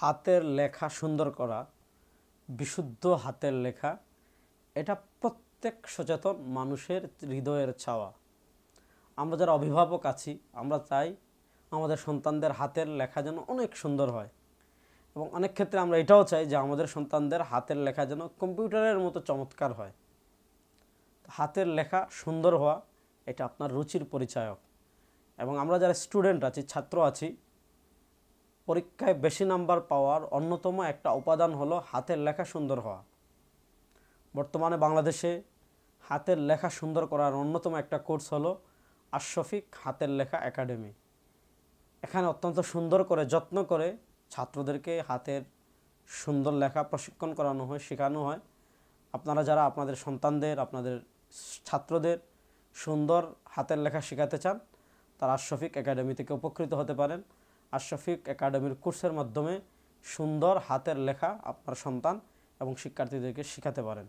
হাতের লেখা সুন্দর করা, বিশুদ্ধ হাতের লেখা, এটা প্রত্যেক সচেতন মানুষের হৃদয়ের চাওয়া আমরা যারা অভিভাবক আছি, আমরা চাই আমাদের সন্তানদের হাতের লেখা যেন অনেক সুন্দর হয়। এবং অনেক ক্ষেত্রে আমরা এটাও চাই যে আমাদের সন্তানদের হাতের লেখা যেন কম্পিউটারের মতো চমৎকার হয়। হাতের লেখা সুন্দর হওয়া, এটা আপনার রুচির পরিচায়ক। এবং আমরা যারা স্টুডেন্ট আছি, ছাত্র আছি পরীক্ষায় বেশি নাম্বার পাওয়ার অন্যতম একটা উপাদান হলো হাতের লেখা সুন্দর হওয়া। বর্তমানে বাংলাদেশে হাতের লেখা সুন্দর করার অন্যতম একটা কোর্স হলো আশফিক হাতের লেখা একাডেমি। এখানে অত্যন্ত সুন্দর করে, যত্ন করে ছাত্রদেরকে হাতের সুন্দর লেখা প্রশিক্ষণ করানো হয়, শেখানো হয়। আপনারা যারা আপনাদের সন্তানদের, আপনাদের ছাত্রদের সুন্দর হাতের লেখা শেখাতে চান, তারা আশফিক একাডেমি থেকে উপকৃত হতে পারেন। আশফিক একাডেমির কোর্সের মাধ্যমে সুন্দর হাতের লেখা আপনার সন্তান এবং শিক্ষার্থীদেরকে শেখাতে পারেন।